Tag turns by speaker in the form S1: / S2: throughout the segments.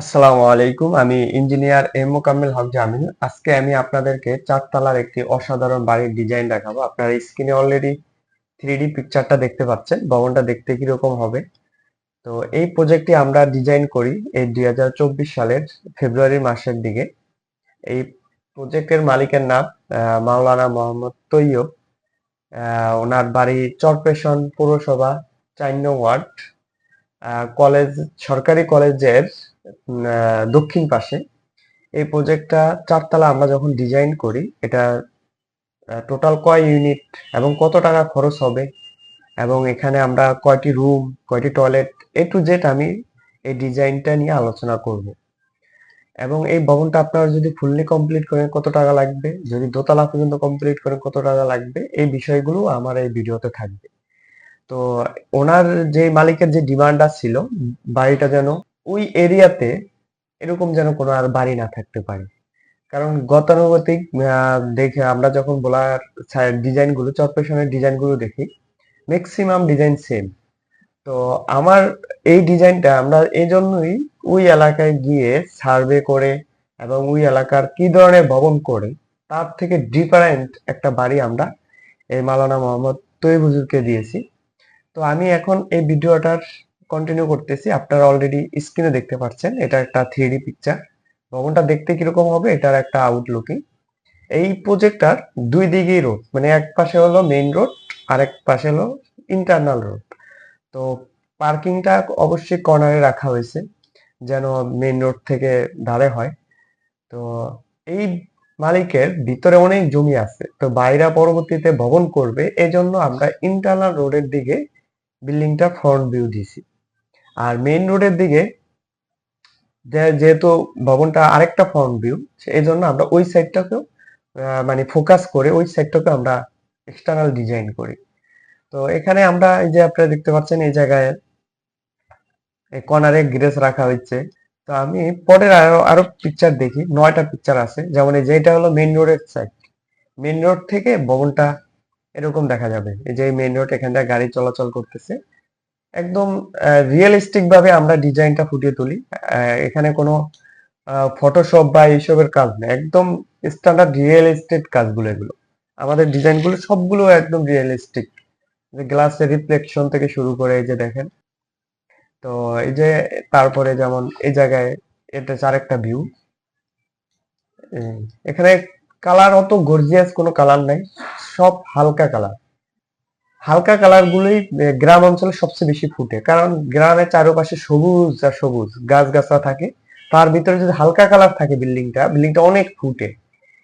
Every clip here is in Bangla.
S1: আসসালামু আলাইকুম, আমি ইঞ্জিনিয়ার এম মোকাম্মেল হক জামিল আজকে আমি আপনাদেরকে চারতলার একটি অসাধারণ বাড়ির ডিজাইন দেখাবো। আপনারা স্ক্রিনে অলরেডি থ্রি পিকচারটা দেখতে পাচ্ছেন, ভবনটা দেখতে কীরকম হবে। তো এই প্রজেক্টটি আমরা ডিজাইন করি এই দুই হাজার চব্বিশ সালের ফেব্রুয়ারি মাসের দিকে। এই প্রজেক্টের মালিকের নাম মাওলানা মোহাম্মদ তৈয়ব। ওনার বাড়ি চরপেশন পৌরসভা চার নং ওয়ার্ড কলেজ, সরকারি কলেজের দক্ষিণ পাশে। এই প্রজেক্টটা চারতলা আমরা যখন ডিজাইন করি, এটা টোটাল কয় ইউনিট এবং কত টাকা খরচ হবে? এবং এখানে আমরা কয়টি রুম কয়টি টয়লেট এ টু জেড আমি এই ডিজাইনটা নিয়ে আলোচনা করব। এবং এই ভবনটা আপনারা যদি ফুললি কমপ্লিট করেন, কত টাকা লাগবে? যদি দোতলা পর্যন্ত কমপ্লিট করেন, কত টাকা লাগবে? এই বিষয়গুলো আমার এই ভিডিওতে থাকবে। তো ওনার যে মালিকের যে ডিমান্ডটা ছিল, বাড়িটা যেন ওই এরিয়াতে এরকম যেন কোনো আর বাড়ি না থাকতে পারে। কারণ গতানুগতিক দেখে আমরা যখন বলার ডিজাইনগুলো চরপেশনের ডিজাইনগুলো দেখি ম্যাক্সিমাম ডিজাইন সেম তো আমার এই ডিজাইনটা আমরা এই জন্যই ওই এলাকায় গিয়ে সার্ভে করে এবং ওই এলাকার কি ধরনের ভবন করে, তার থেকে ডিফারেন্ট একটা বাড়ি আমরা এই মালানা মোহাম্মদ তৈব হুজুরকে দিয়েছি। তো আমি এখন এই ভিডিওটার কন্টিনিউ করতেছি। আপনারা অলরেডি স্ক্রিনে দেখতে পাচ্ছেন, এটা একটা থ্রি পিকচার ভবনটা দেখতে কীরকম হবে, এটার একটা আউটলুকিং এই প্রজেক্টটার দুই দিকেই রোড মানে এক পাশে হলো মেইন রোড আর এক পাশে হলো ইন্টারনাল রোড তো পার্কিংটা অবশ্যই কর্নারে রাখা হয়েছে, যেন মেইন রোড থেকে ধারে হয়। তো এই মালিকের ভিতরে অনেক জমি আছে, তো বাইরা পরবর্তীতে ভবন করবে। এজন্য আমরা ইন্টারনাল রোডের দিকে বিল্ডিংটা ফ্রন্ট ভিউ দিছি আর মেইন রোডের দিকে যেহেতু ভবনটা আরেকটা ফ্রন্ট ভিউ এই জন্য আমরা ওই সাইডটাকেও মানে ফোকাস করে ওই সাইডটাকে আমরা এক্সটার্নাল ডিজাইন করি। তো এখানে আমরা এই যে আপনারা দেখতে পাচ্ছেন এই জায়গায় এই কর্নারে গ্রেস রাখা হচ্ছে তো আমি পরের আরও আরও পিকচার দেখি, নয়টা পিকচার আছে। যেমন এই যে এটা হলো মেইন রোডের সাইড মেইন রোড থেকে ভবনটা এরকম দেখা যাবে। এই যে মেইন রোড এখান থেকে গাড়ি চলাচল করতেছে। একদম রিয়েলিস্টিক ভাবে আমরা ডিজাইনটা ফুটিয়ে তুলি। এখানে কোনো ফটোশপ বা এইসবের কাজ নেই। একদম স্ট্যান্ডার্ড রিয়েলিস্টিক কাজগুলো এগুলো। আমাদের ডিজাইনগুলো সবগুলো একদম রিয়েলিস্টিক গ্লাসের রিফ্লেকশন থেকে শুরু করে এই যে দেখেন। তো এই যে তারপরে যেমন এই জায়গায় এটা আরেকটা ভিউ এখানে কালার অত গর্জিয়াস কোনো কালার নাই। সব হালকা কালার হালকা কালার গুলোই গ্রাম অঞ্চলে সবচেয়ে বেশি ফুটে। কারণ গ্রামের চারপাশে সবুজ আর সবুজ গাছ গাছরা থাকে। তার ভিতরে যদি হালকা কালার থাকে বিল্ডিংটা বিল্ডিংটা অনেক ফুটে।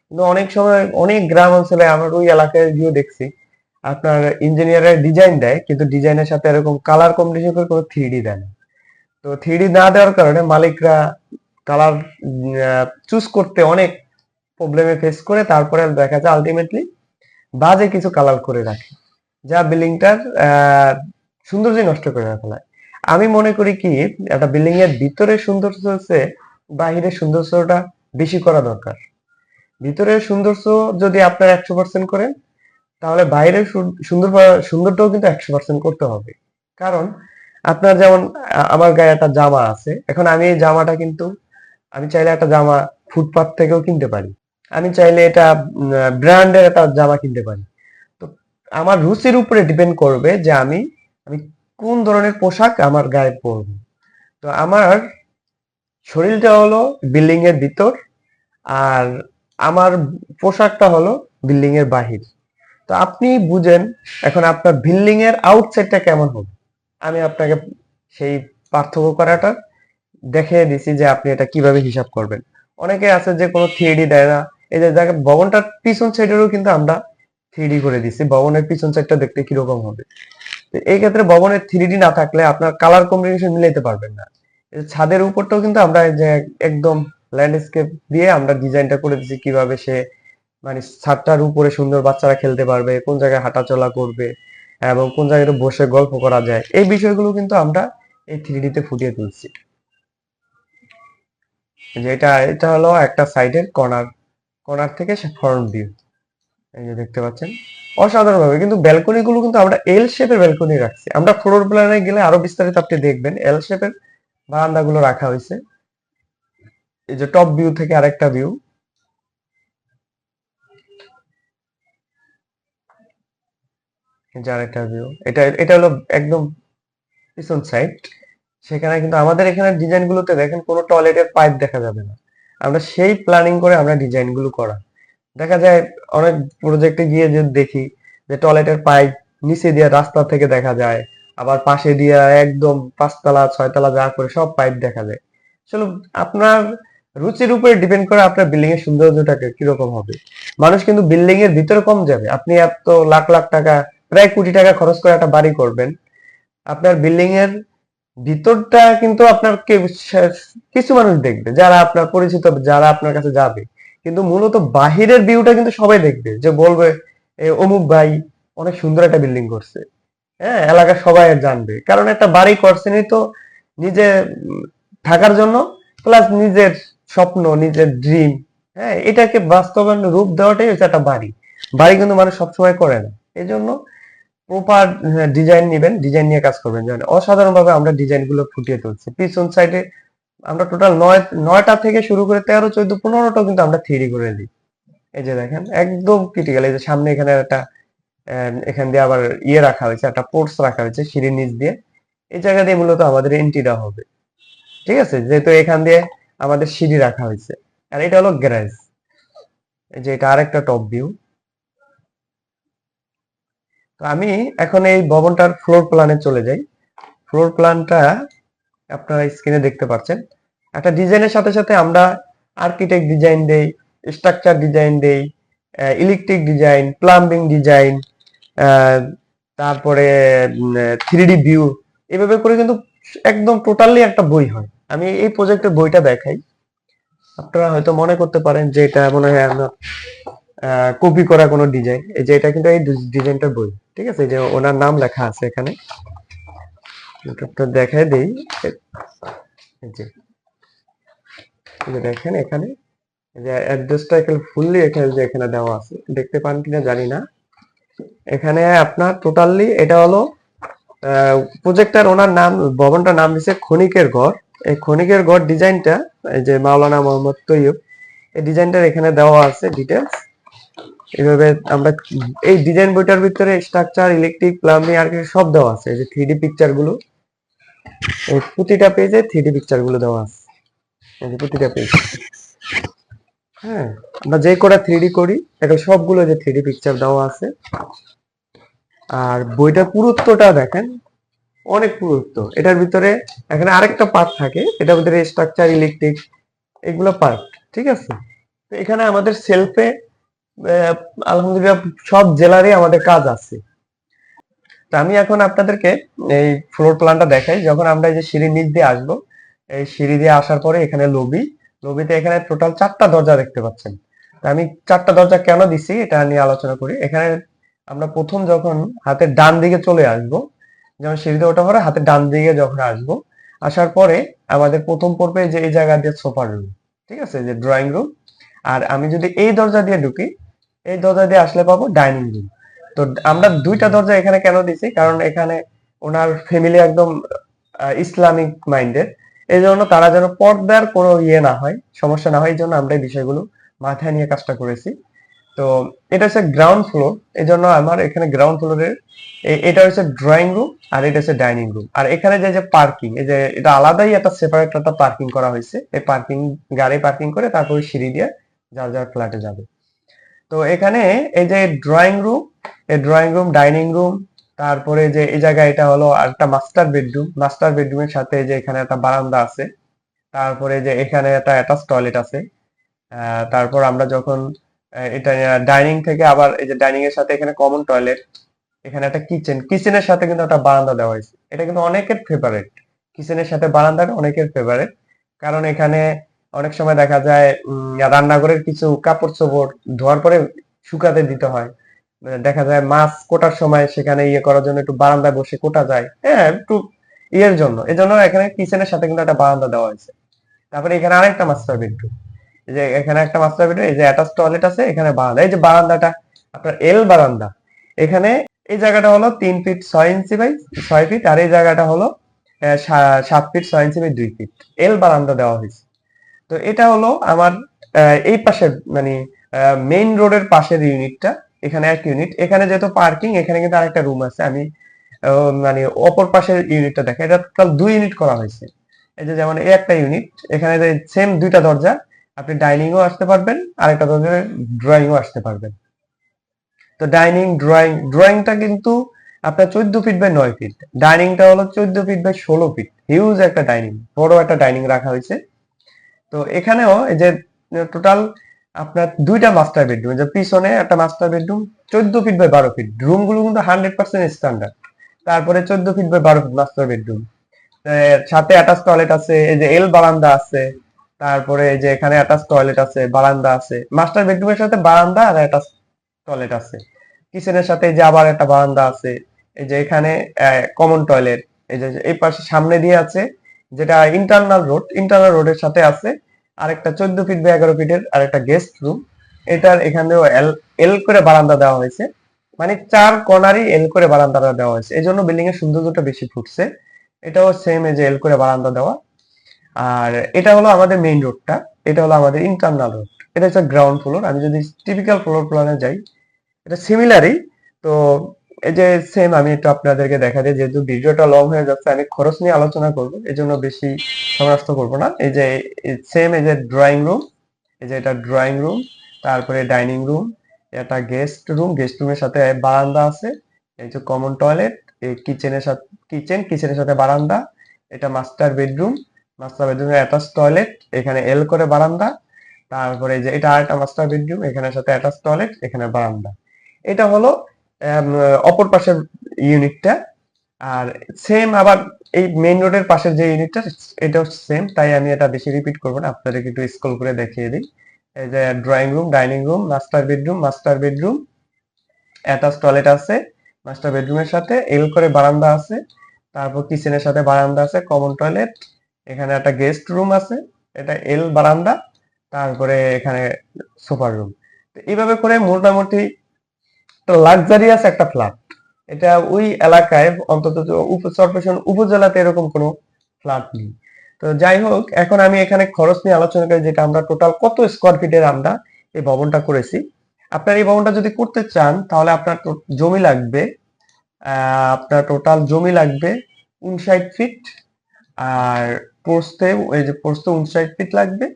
S1: কিন্তু অনেক সময় অনেক গ্রাম অঞ্চলে আমার ওই এলাকায় গিয়ে দেখছি, আপনার ইঞ্জিনিয়ারের ডিজাইন দেয়, কিন্তু ডিজাইনের সাথে এরকম কালার কম্বিনেশন করে কোনো থ্রিডি দেয় না। তো থ্রিডি না দেওয়ার কারণে মালিকরা কালার চুজ করতে অনেক প্রবলেমে ফেস করে, তারপরে দেখা যায় আলটিমেটলি বাজে কিছু কালার করে রাখে। যা বিল্ডিংটার সৌন্দর্য নষ্ট করে ফেলায় আমি মনে করি কি, একটা বিল্ডিং এর ভিতরে সৌন্দর্য হচ্ছে বাহিরের সৌন্দর্যটা বেশি করা দরকার। ভিতরের সৌন্দর্য যদি আপনার একশো পার্সেন্ট করেন, তাহলে বাইরের সুন্দর সুন্দরটাও কিন্তু একশো পার্সেন্ট করতে হবে। কারণ আপনার যেমন আমার গায়ে একটা জামা আছে, এখন আমি এই জামাটা কিন্তু, আমি চাইলে একটা জামা ফুটপাথ থেকেও কিনতে পারি। আমি চাইলে এটা ব্র্যান্ডের একটা জামা কিনতে পারি। আমার রুচির উপরে ডিপেন্ড করবে যে আমি আমি কোন ধরনের পোশাক আমার গায়ে পরবো। তো আমার শরীরটা হলো বিল্ডিং এর ভিতর, আর আমার পোশাকটা হলো বিল্ডিং এর বাহির। তো আপনি বুঝেন এখন আপনার বিল্ডিং এর আউটসাইডটা কেমন হবে? আমি আপনাকে সেই পার্থক্য করাটা দেখিয়ে দিছি যে আপনি এটা কীভাবে হিসাব করবেন। অনেকে আছে যে কোনো থ্রি দেয় না, এই যে দেখেন ভবনটার পিছন সাইডেরও কিন্তু আমরা থ্রি করে দিছি, ভবনের পিছন সাইডটা দেখতে কীরকম হবে? তো এই ক্ষেত্রে ভবনের থ্রি না থাকলে আপনার কালার কম্বিনেশন মিলাইতে পারবেন না। ছাদের উপরটাও কিন্তু আমরা যে একদম ল্যান্ডস্কেপ দিয়ে আমরা ডিজাইনটা করে দিছি, কীভাবে সে মানে ছাদটার উপরে সুন্দর বাচ্চারা খেলতে পারবে, কোন জায়গায় হাঁটাচলা করবে, এবং কোন জায়গায় বসে গল্প করা যায়, এই বিষয়গুলো কিন্তু আমরা এই থ্রি তে ফুটিয়ে তুলছি। যে এটা এটা হলো একটা সাইডের কর্নার কর্নার থেকে ফ্রন্ট ভিউ এই যে দেখতে পাচ্ছেন? অসাধারণ ভাবে কিন্তু ব্যালকনি গুলো কিন্তু আমরা এল শেপের ব্যালকনি রাখছি। আমরা ফ্লোর প্ল্যানে গেলে আরও বিস্তারিত আপনি দেখবেন। এল শেপের বারান্দা গুলো রাখা হয়েছে। এই যে টপ ভিউ থেকে আরেকটা ভিউ আরেকটা ভিউ এটা এটা হলো একদম পিছন সাইড সেখানে কিন্তু আমাদের এখানে ডিজাইন গুলোতে দেখেন কোনো টয়লেটের পাইপ দেখা যাবে না। আমরা সেই প্ল্যানিং করে আমরা ডিজাইনগুলো করা দেখা যায় অনেক প্রজেক্টে গিয়ে যে দেখি যে টয়লেটের পাইপ নিচে দিয়ে রাস্তা থেকে দেখা যায়, আবার পাশে দিয়ে একদম পাঁচতলা, ছয়তলা যা করে সব পাইপ দেখা যায়। আসলে আপনার রুচির উপরে ডিপেন্ড করে আপনার বিল্ডিং এর সৌন্দর্যটাকে কীরকম হবে? মানুষ কিন্তু বিল্ডিং এর ভিতরে কম যাবে। আপনি এত লাখ লাখ টাকা, প্রায় কোটি টাকা খরচ করে একটা বাড়ি করবেন। আপনার বিল্ডিং এর ভিতরটা কিন্তু আপনার কিছু মানুষ দেখবে, যারা আপনার পরিচিত, যারা আপনার কাছে যাবে। কিন্তু মূলত বাহিরের ভিউটা কিন্তু সবাই দেখবে। যে বলবে অমুক ভাই অনেক সুন্দর একটা বিল্ডিং করছে। হ্যাঁ এলাকার সবাই জানবে। কারণ একটা বাড়ি করছেনই তো নিজে থাকার জন্য প্লাস নিজের স্বপ্ন, নিজের ড্রিম হ্যাঁ এটাকে বাস্তবায়ন রূপ দেওয়াটাই হচ্ছে একটা বাড়ি। বাড়ি কিন্তু মানুষ সবসময় করে না। এই জন্য প্রপার ডিজাইন নেবেন ডিজাইন নিয়ে কাজ করবেন। অসাধারণ ভাবে আমরা ডিজাইনগুলো ফুটিয়ে তুলছি। পিছন সাইডে আমরা টোটাল নয়, নয়টা থেকে শুরু করে তেরো, চোদ্দ, পনেরোটা কিন্তু আমরা থ্রি করে দিই। এই যে দেখেন, একদম ক্রিটিক্যাল এই যে সামনে এখানে একটা এখান দিয়ে আবার ইয়ে রাখা হয়েছে, একটা পোর্টস রাখা হয়েছে সিঁড়ির নিচ দিয়ে। এই জায়গা দিয়ে মূলত আমাদের এন্ট্রিটা হবে। ঠিক আছে? যেহেতু এখান দিয়ে আমাদের সিঁড়ি রাখা হয়েছে। আর এটা হলো গ্যারেজ এই যে এটা আরেকটা টপ ভিউ তো আমি এখন এই ভবনটার ফ্লোর প্ল্যানে চলে যাই। ফ্লোর প্ল্যানটা আপনারা স্ক্রিনে দেখতে পাচ্ছেন। একটা ডিজাইনের সাথে সাথে আমরা আর্কিটেক্ট ডিজাইন দেই স্ট্রাকচার ডিজাইন দেই ইলেকট্রিক ডিজাইন প্লাম্বিং ডিজাইন তারপরে থ্রি ডি ভিউ এভাবে করে কিন্তু একদম টোটালি একটা বই হয়। আমি এই প্রজেক্টের বইটা দেখাই। আপনারা হয়তো মনে করতে পারেন যে এটা মনে হয় আমার কপি করা কোনো ডিজাইন এই যে এটা কিন্তু এই ডিজাইনটার বই। ঠিক আছে? যে ওনার নাম লেখা আছে এখানে। এটা দেখাই দেই। যে দেখেন এখানে। যে অ্যাড্রেসটা এখানে ফুললি এখানে যে এখানে দেওয়া আছে, দেখতে পান কিনা জানি না। এখানে আপনার টোটালি এটা হলো প্রজেক্টর ওনার নাম, ভবনটার নাম দিছে ক্ষণিকের ঘর। এই ক্ষণিকের ঘর ডিজাইনটা এই যে মাওলানা মোহাম্মদ তৈয়ব, এই ডিজাইনটার এখানে দেওয়া আছে ডিটেলস এভাবে আমরা এই ডিজাইন বইটার ভিতরে স্ট্রাকচার ইলেকট্রিক প্লাম্বিং আর সব দেওয়া আছে। এই যে থ্রি পিকচারগুলো। এই প্রতিটা পেজে থ্রি পিকচারগুলো দেওয়া আছে। এই যে প্রতিটা পেজ হ্যাঁ আমরা যে কটা থ্রি করি, এটা সবগুলো যে থ্রি পিকচার দেওয়া আছে। আর বইটার পুরুত্বটা দেখেন, অনেক পুরুত্ব। এটার ভিতরে এখানে আরেকটা পার্ট থাকে এটার ভিতরে স্ট্রাকচার ইলেকট্রিক এগুলো পার্ট ঠিক আছে? এখানে আমাদের সেলফে আলহামদুলিল্লাহ সব জেলারই আমাদের কাজ আছে। তো আমি এখন আপনাদেরকে এই ফ্লোর প্ল্যানটা দেখাই। যখন আমরা এই যে সিঁড়ির নিচ দিয়ে আসব, এই সিঁড়ি দিয়ে আসার পরে এখানে লবি। লবিতে এখানে টোটাল চারটা দরজা দেখতে পাচ্ছেন। আমি চারটা দরজা কেন দিছি এটা নিয়ে আলোচনা করি। এখানে আমরা প্রথম যখন হাতের ডান দিকে চলে আসব, যেমন সিঁড়িতে ওঠা পরে হাতের ডান দিকে যখন আসব, আসার পরে আমাদের প্রথম পর্বে যে এই জায়গা দিয়ে সোফার রুম ঠিক আছে? যে ড্রয়িং রুম আর আমি যদি এই দরজা দিয়ে ঢুকি, এই দরজা দিয়ে আসলে পাবো ডাইনিং রুম তো আমরা দুইটা দরজা এখানে কেন দিছি? কারণ এখানে ওনার ফ্যামিলি একদম ইসলামিক মাইন্ডের। এই জন্য তারা যেন পর্দার কোনো ইয়ে না হয়, সমস্যা না হয়, এই জন্য আমরা এই বিষয়গুলো মাথায় নিয়ে কাজটা করেছি। তো এটা হচ্ছে গ্রাউন্ড ফ্লোর এই জন্য আমার এখানে গ্রাউন্ড ফ্লোরের এটা হচ্ছে ড্রয়িং রুম আর এটা হচ্ছে ডাইনিং রুম আর এখানে যে যে পার্কিং এই যে এটা আলাদাই একটা সেপারেট একটা পার্কিং করা হয়েছে। এই পার্কিং গাড়ি পার্কিং করে তারপরে সিঁড়ি দিয়ে যার যার ফ্ল্যাটে যাবে। তো এখানে এই যে ড্রয়িং রুম এই ড্রয়িং রুম ডাইনিং রুম তারপরে যে এই জায়গায় এটা হলো একটা মাস্টার বেডরুম মাস্টার বেডরুমের সাথে যে এখানে একটা বারান্দা আছে, তারপরে যে এখানে একটা অ্যাটাচ টয়লেট আছে তারপর আমরা যখন এটা ডাইনিং থেকে আবার এই যে ডাইনিং এর সাথে এখানে কমন টয়লেট এখানে একটা কিচেন কিচেনের সাথে কিন্তু একটা বারান্দা দেওয়া হয়েছে। এটা কিন্তু অনেকের ফেভারিট কিচেনের সাথে বারান্দাটা অনেকের ফেভারেট কারণ এখানে অনেক সময় দেখা যায় রান্নাঘরের কিছু কাপড় চোপড় ধোয়ার পরে শুকাতে দিতে হয়। মানে দেখা যায় মাছ কোটার সময় সেখানে ইয়ে করার জন্য একটু বারান্দায় বসে কোটা যায়। হ্যাঁ একটু ইয়ের জন্য। এই জন্য এখানে কিচেনের সাথে কিন্তু একটা বারান্দা দেওয়া হয়েছে। তারপরে এখানে আরেকটা মাস্টার বেডরুম এই যে এখানে একটা মাস্টার বেডরুম এই যে অ্যাটাচ টয়লেট আছে, এখানে বারান্দা। এই যে বারান্দাটা, আপনার এল বারান্দা। এখানে এই জায়গাটা হলো তিন ফিট ছয় ইঞ্চি বাই ছয় ফিট আর এই জায়গাটা হলো সাত ফিট ছয় ইঞ্চি বাই দুই ফিট এল বারান্দা দেওয়া হয়েছে। তো এটা হলো আমার এই পাশের মানে মেইন রোডের পাশের ইউনিটটা, এখানে এক ইউনিট। এখানে যেহেতু পার্কিং এখানে কিন্তু আরেকটা রুম আছে। আমি মানে অপর পাশের ইউনিটটা দেখা, এটা টোটাল দুই ইউনিট করা হয়েছে। এই যে যেমন এই একটা ইউনিট, এখানে যে সেম দুইটা দরজা, আপনি ডাইনিংও আসতে পারবেন, আরেকটা দরজা ড্রয়িংও আসতে পারবেন। তো ডাইনিং ড্রয়িং ড্রয়িংটা কিন্তু আপনার চোদ্দ ফিট বাই নয় ফিট ডাইনিংটা হলো চোদ্দ ফিট বাই ষোলো ফিট হিউজ একটা ডাইনিং বড় একটা ডাইনিং রাখা হয়েছে। তো এখানেও এই যে টোটাল আপনার দুইটা মাস্টার বেডরুম যে পিছনে একটা মাস্টার বেডরুম চোদ্দ ফিট বাই বারো ফিট রুমগুলো কিন্তু হান্ড্রেড পার্সেন্ট স্ট্যান্ডার্ড তারপরে চোদ্দ ফিট বাই বারো ফিট মাস্টার বেডরুম সাথে অ্যাটাচ টয়লেট আছে, এই যে এল বারান্দা আছে, তারপরে এই যে এখানে অ্যাটাচ টয়লেট আছে, বারান্দা আছে। মাস্টার বেডরুমের সাথে বারান্দা আর অ্যাটাচ টয়লেট আছে। কিচেনের সাথে যে আবার একটা বারান্দা আছে, এই যে এখানে কমন টয়লেট এই যে এই পাশে সামনে দিয়ে আছে যেটা ইন্টারনাল রোড ইন্টারনাল রোডের সাথে আছে। আরেকটা চোদ্দ ফিট বা এগারো ফিটের আরেকটা গেস্ট রুম এটার এখানেও এল এল করে বারান্দা দেওয়া হয়েছে। মানে চার কর্নারই এল করে বারান্দাটা দেওয়া হয়েছে। এই জন্য বিল্ডিং এর সৌন্দর্যটা বেশি ফুটছে। এটাও সেম যে এল করে বারান্দা দেওয়া। আর এটা হলো আমাদের মেইন রোডটা এটা হলো আমাদের ইন্টারনাল রোড এটা হচ্ছে গ্রাউন্ড ফ্লোর আমি যদি টিপিক্যাল ফ্লোর প্ল্যানে যাই, এটা সিমিলারই তো এই যে সেম আমি একটু আপনাদেরকে দেখা দিই যেহেতু ভিডিওটা লং হয়ে যাচ্ছে, আমি খরচ নিয়ে আলোচনা করব এই জন্য বেশি সমস্ত করব না। এই যে সেম এই যে ড্রয়িং রুম এই যে এটা ড্রয়িং রুম তারপরে ডাইনিং রুম এটা গেস্ট রুম গেস্ট রুমের সাথে বারান্দা আছে, এই যে কমন টয়লেট এই কিচেনের সাথে কিচেন কিচেনের সাথে বারান্দা, এটা মাস্টার বেডরুম মাস্টার বেডরুমে অ্যাটাচ টয়লেট এখানে এল করে বারান্দা, তারপরে যে এটা আরেকটা মাস্টার বেডরুম এখানে সাথে অ্যাটাচ টয়লেট এখানে বারান্দা। এটা হলো অপর পাশের ইউনিটটা আর সেম আবার এই মেইন রোডের পাশের যে ইউনিটটা এটাও সেম তাই আমি এটা বেশি রিপিট করব না, আপনাদেরকে একটু স্ক্রল করে দেখিয়ে দিই। এই যে drawing room dining room master bedroom master bedroom attach toilet আছে মাস্টার বেডরুমের সাথে এল করে বারান্দা আছে, তারপর কিচেনের সাথে বারান্দা আছে কমন টয়লেট এখানে একটা গেস্ট রুম আছে, এটা এল বারান্দা, তারপরে এখানে সোফার রুম এইভাবে করে মোটামুটি লাক্সারিয়াস একটা ফ্ল্যাট এটা ওই এলাকায় অন্তত কর্পোরেশন উপজেলাতে এরকম কোনো ফ্ল্যাট নেই। তো যাই হোক, এখন আমি এখানে খরচ নিয়ে আলোচনা করি যেটা আমরা টোটাল কত স্কোয়ার ফিটের আমরা এই ভবনটা করেছি। আপনার এই ভবনটা যদি করতে চান, তাহলে আপনার জমি লাগবে আপনার টোটাল জমি লাগবে উনষাট ফিট আর পোস্তে, এই যে পোস্তে উনষাট ফিট লাগবে।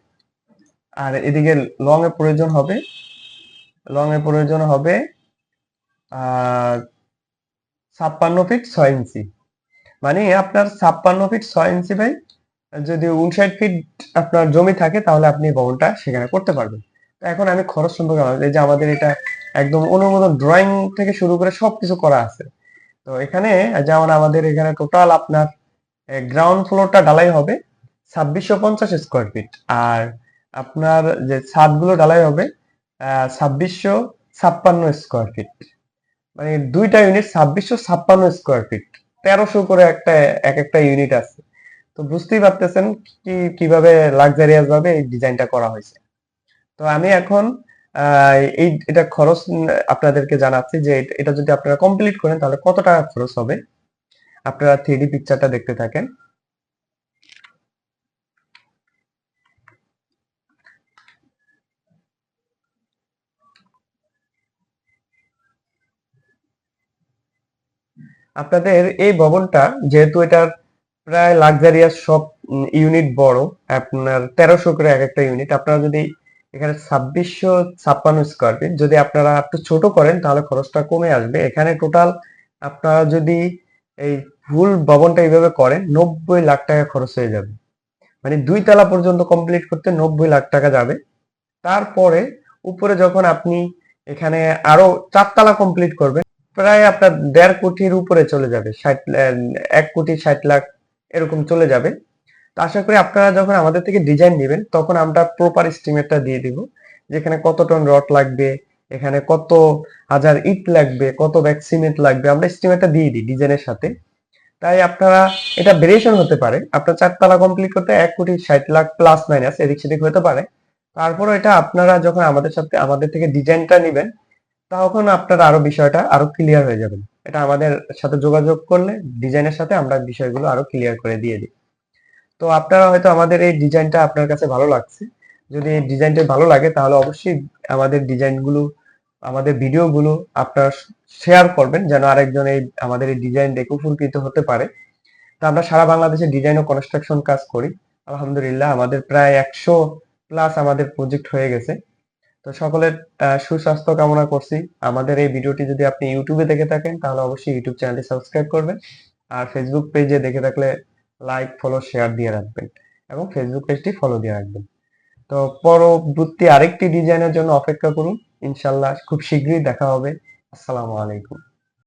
S1: আর এদিকে লং এর প্রয়োজন হবে লং এর প্রয়োজন হবে ছাপ্পান্ন ফিট ছয় ইঞ্চি মানে আপনার ছাপ্পান্ন ফিট ছয় ইঞ্চি ভাই যদি উনষাট ফিট আপনার জমি থাকে, তাহলে আপনি ভবনটা সেখানে করতে পারবেন। তো এখন আমি খরচ সম্পর্কে এই যে আমাদের এটা একদম অনুমোদন ড্রয়িং থেকে শুরু করে সবকিছু করা আছে। তো এখানে যেমন আমাদের এখানে টোটাল আপনার গ্রাউন্ড ফ্লোরটা ঢালাই হবে ছাব্বিশশো পঞ্চাশ স্কোয়ার ফিট আর আপনার যে ছাদগুলো ঢালাই হবে ছাব্বিশশো ছাপ্পান্ন স্কোয়ার ফিট মানে দুইটা ইউনিট ছাব্বিশশো ছাপ্পান্ন স্কোয়ার ফিট তেরোশো করে একটা, এক একটা ইউনিট আছে। তো বুঝতেই পারতেছেন কি, কীভাবে লাক্সারিয়াস ভাবে এই ডিজাইনটা করা হয়েছে। তো আমি এখন এই, এটা খরচ আপনাদেরকে জানাচ্ছি যে এটা- যদি আপনারা কমপ্লিট করেন তাহলে কত টাকা খরচ হবে? আপনারা থ্রি পিকচারটা দেখতে থাকেন। আপনাদের এই ভবনটা যেহেতু এটা প্রায় লাক্সারিয়াস সব ইউনিট বড়, আপনার তেরোশো করে এক একটা ইউনিট আপনারা যদি এখানে ছাব্বিশশো ছাপ্পান্ন স্কোয়ার ফিট যদি আপনারা একটু ছোট করেন, তাহলে খরচটা কমে আসবে। এখানে টোটাল আপনারা যদি এই ফুল ভবনটা এইভাবে করেন, নব্বই লাখ টাকা খরচ হয়ে যাবে। মানে দুই তলা পর্যন্ত কমপ্লিট করতে নব্বই লাখ টাকা যাবে। তারপরে উপরে যখন আপনি এখানে আরও চারতলা কমপ্লিট করবেন প্রায় আপনার দেড় কোটির উপরে চলে যাবে, ষাট এক কোটি ষাট লাখ এরকম চলে যাবে। তো আশা করি আপনারা যখন আমাদের থেকে ডিজাইন নেবেন, তখন আমরা প্রপার এস্টিমেটটা দিয়ে দিব, যেখানে কত টন রড লাগবে, এখানে কত হাজার ইট লাগবে, কত ব্যাগ সিমেন্ট লাগবে, আমরা এস্টিমেটটা দিয়ে দিই ডিজাইনের সাথে। তাই আপনারা, এটা ভেরিয়েশন হতে পারে, আপনার চারতলা কমপ্লিট করতে এক কোটি ষাট লাখ প্লাস মাইনাস এদিক সেদিক হতে পারে। তারপরে এটা আপনারা যখন আমাদের সাথে, আমাদের থেকে ডিজাইনটা নেবেন তখন আপনার আরও বিষয়টা আরও ক্লিয়ার হয়ে যাবে। এটা আমাদের সাথে যোগাযোগ করলে ডিজাইনের সাথে আমরা বিষয়গুলো আরও ক্লিয়ার করে দিয়ে দিই। তো আপনারা হয়তো আমাদের এই ডিজাইনটা আপনার কাছে ভালো লাগছে। যদি এই ডিজাইনটা ভালো লাগে তাহলে অবশ্যই আমাদের ডিজাইনগুলো আমাদের ভিডিওগুলো আপনারা শেয়ার করবেন যেন আরেকজন এই আমাদের এই ডিজাইন দেখে উপকৃত হতে পারে। তো আমরা সারা বাংলাদেশে ডিজাইন ও কনস্ট্রাকশন কাজ করি। আলহামদুলিল্লাহ আমাদের প্রায় একশো প্লাস আমাদের প্রজেক্ট হয়ে গেছে। তো সকলের সুস্বাস্থ্য কামনা করছি। আমাদের এই ভিডিওটি যদি আপনি ইউটিউবে দেখে থাকেন, তাহলে অবশ্যই ইউটিউব চ্যানেলটি সাবস্ক্রাইব করবেন। আর ফেসবুক পেজে দেখে থাকলে লাইক ফলো শেয়ার দিয়ে রাখবেন এবং ফেসবুক পেজটি ফলো দিয়ে রাখবেন। তো পরবর্তী আরেকটি ডিজাইনের জন্য অপেক্ষা করুন। ইনশাল্লাহ খুব শীঘ্রই দেখা হবে। আসসালামু আলাইকুম।